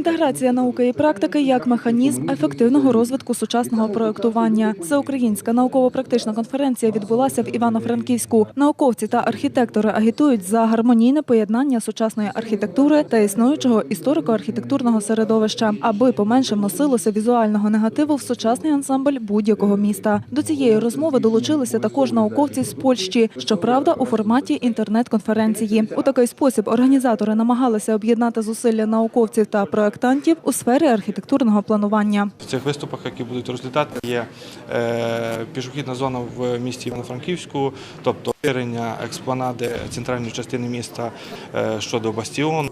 Інтеграція науки і практики як механізм ефективного розвитку сучасного проектування. Всеукраїнська науково-практична конференція відбулася в Івано-Франківську. Науковці та архітектори агітують за гармонійне поєднання сучасної архітектури та існуючого історико-архітектурного середовища, аби поменше вносилося візуального негативу в сучасний ансамбль будь-якого міста. До цієї розмови долучилися також науковці з Польщі, щоправда, у форматі інтернет-конференції. У такий спосіб організатори намагалися об'єднати зусилля науковців та проектантів у сфері архітектурного планування. В цих виступах, які будуть розглядати, є е, пішохідна зона в місті Івано-Франківську, тобто ширення експонати центральної частини міста е, щодо бастіону,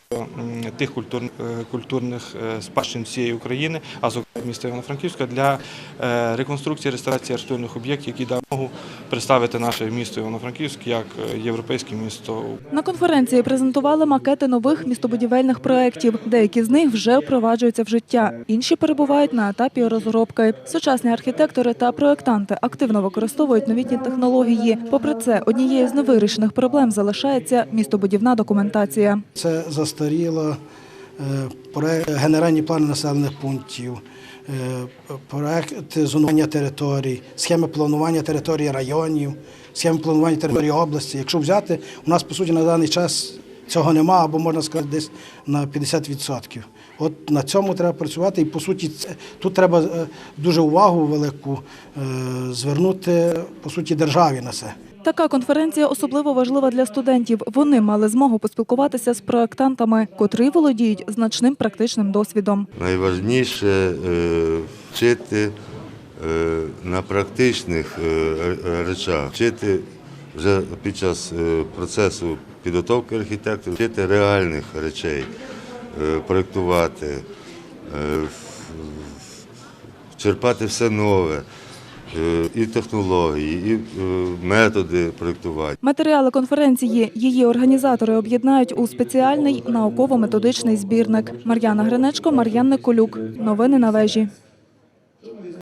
тих культурних, культурних е, спадщин всієї України, а зокрема міста Івано-Франківська, для е, реконструкції реставрації архітектурних об'єктів, які дають змогу представити наше місто Івано-Франківськ як е, європейське місто На конференції презентували макети нових містобудівельних проєктів. Деякі з них вже впроваджуються в життя, інші перебувають на етапі розробки. Сучасні архітектори та проєктанти активно використовують новітні технології. Попри це, однією з невирішених проблем залишається містобудівна документація. Це застаріло е, генеральні плани населених пунктів, е, проекти зонування територій, схеми планування території районів, схеми планування території області. Якщо взяти, у нас по суті на даний час цього нема, або можна сказати, десь на 50%. От на цьому треба працювати, і по суті, це, тут треба е, дуже увагу велику е, звернути по суті державі на це. Така конференція особливо важлива для студентів. Вони мали змогу поспілкуватися з проєктантами, котрі володіють значним практичним досвідом. Найважніше е, вчити на практичних речах, вчити вже під час процесу підготовки архітектора, вчити реальних речей, проєктувати, е, черпати все нове, е, і технології, і е, методи проєктування. Матеріали конференції її організатори об'єднають у спеціальний науково-методичний збірник. Мар'яна Гринечко, Мар'ян Николюк. Новини на вежі.